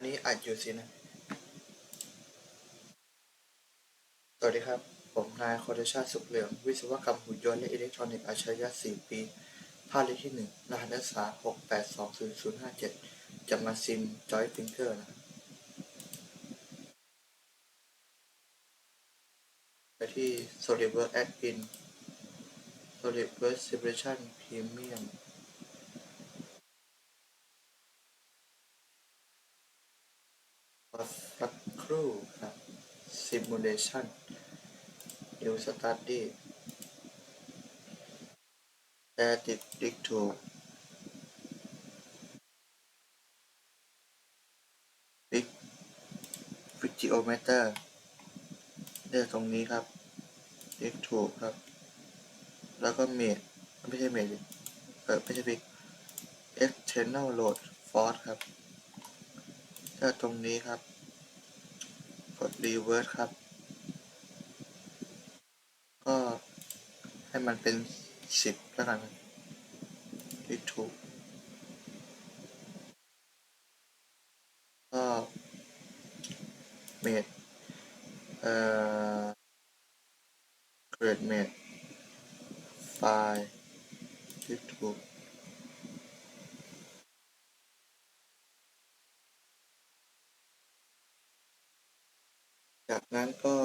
อันนี้อัดอยู่สินะ สวัสดีครับ ผมนายคอเดชาติสุขเหลือง วิศวกรรมหุ่นยนต์และอิเล็กทรอนิกส์อัจฉริยะ4 ปี ภาคเลขที่ 1 รหัสนักศึกษา6820057 จะมาซิม จอยฟิงเกอร์นะไปที่ SolidWorks Add-in SolidWorks Simulation Premium รอ สักครู่ครับ Simulation New Study แต่ติดดิกถูก Big Videometer เลือกตรงนี้ครับดิกถูกครับ แล้วก็เมดไม่ใช่เมดเออไม่ใช่ Big External Load Force ครับ กตรงนี้ครับ กด reverse ครับ ก็ให้มันเป็นสิบแล้วกันครับคลิกถูกก็เมดเอ่อ create made ไฟล์คลิกถูก จากนั้นก็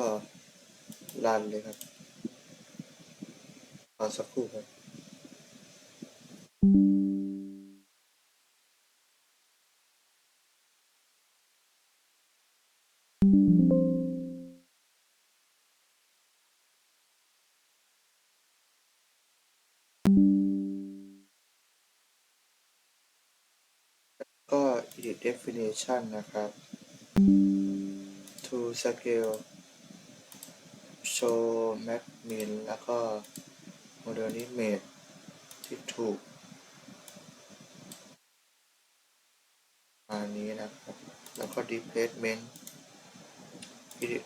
รันเลยครับรอสักครู่ครับก็ edit definition นะครับ สเกลโชว์แม็กมินแล้วก็โมเดลนิเมทที่ถูกมานี้นะครับ แล้วก็ Deplacement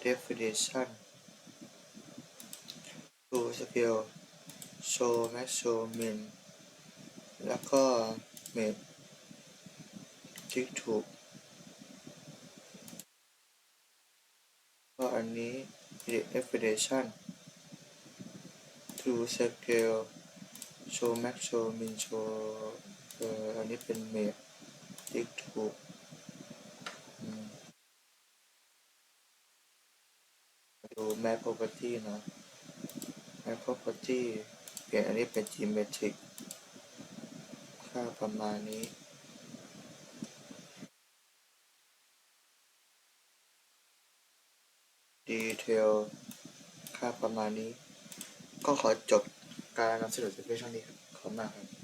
Definition to Scale Show Max Show Min แล้วก็เมทที่ถูก ก็ อันนี้ edit definition to scale show max show min show เอ่ออันนี้เป็นเมทที่ถูกดู map property นะ map property เปลี่ยนอันนี้เป็น geometric ค่าประมาณนี้ ดีเทลค่าประมาณนี้ ก็ขอจบการนำเสนอเพียงเท่านี้ครับขอบคุณมากครับ